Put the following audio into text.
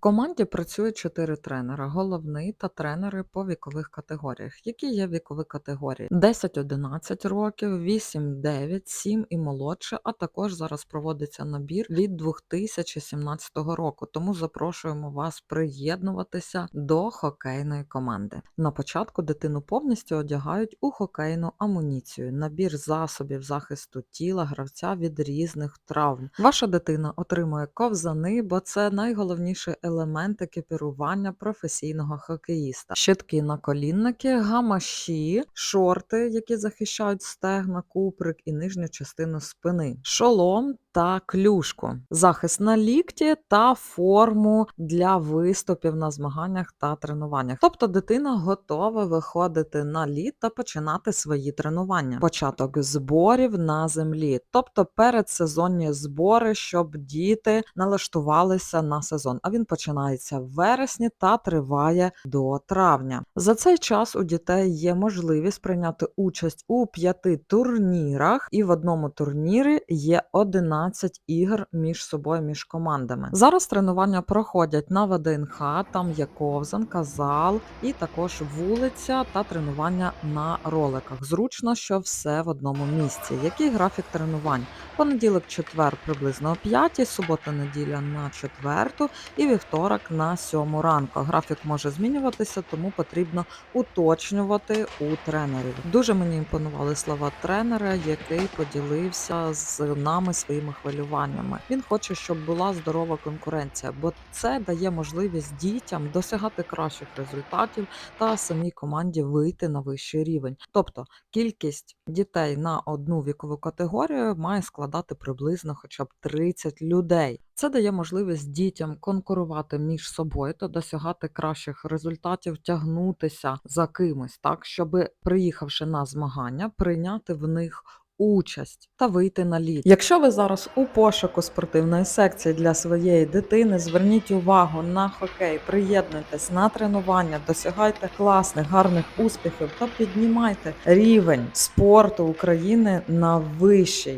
Команді працює чотири тренера: головний та тренери по вікових категоріях. Які є вікові категорії? 10-11 років, 8-9, 7 і молодше. А також зараз проводиться набір від 2017 року. Тому запрошуємо вас приєднуватися до хокейної команди. На початку дитину повністю одягають у хокейну амуніцію, набір засобів захисту тіла гравця від різних травм. Ваша дитина отримує ковзани, бо це найголовніший елемент екіпірування професійного хокеїста. Щитки наколінники, гамаші, шорти, які захищають стегна, куприк і нижню частину спини, шолом та клюшку, захист на лікті та форму для виступів на змаганнях та тренуваннях. Тобто дитина готова виходити на лід та починати свої тренування. Початок зборів на землі, тобто передсезонні збори, щоб діти налаштувалися на сезон. А він починається в вересні та триває до травня. За цей час у дітей є можливість прийняти участь у п'яти турнірах, і в одному турнірі є 11 ігор між собою, між командами. Зараз тренування проходять на ВДНХ, там є ковзанка, зал і також вулиця та тренування на роликах. Зручно, що все в одному місці. Який графік тренувань? Понеділок, четвер приблизно о 5, субота, неділя на четверту і вівторок на сьому ранку. Графік може змінюватися, тому потрібно уточнювати у тренерів. Дуже мені імпонували слова тренера, який поділився з нами своїми хвилюваннями. Він хоче, щоб була здорова конкуренція, бо це дає можливість дітям досягати кращих результатів та самій команді вийти на вищий рівень. Тобто кількість дітей на одну вікову категорію має складати приблизно хоча б 30 людей. Це дає можливість дітям конкурувати між собою та досягати кращих результатів, тягнутися за кимось, так щоб приїхавши на змагання, прийняти в них. Участь та вийти на лід. Якщо ви зараз у пошуку спортивної секції для своєї дитини, зверніть увагу на хокей, приєднуйтесь на тренування, досягайте класних, гарних успіхів та піднімайте рівень спорту України на вищий.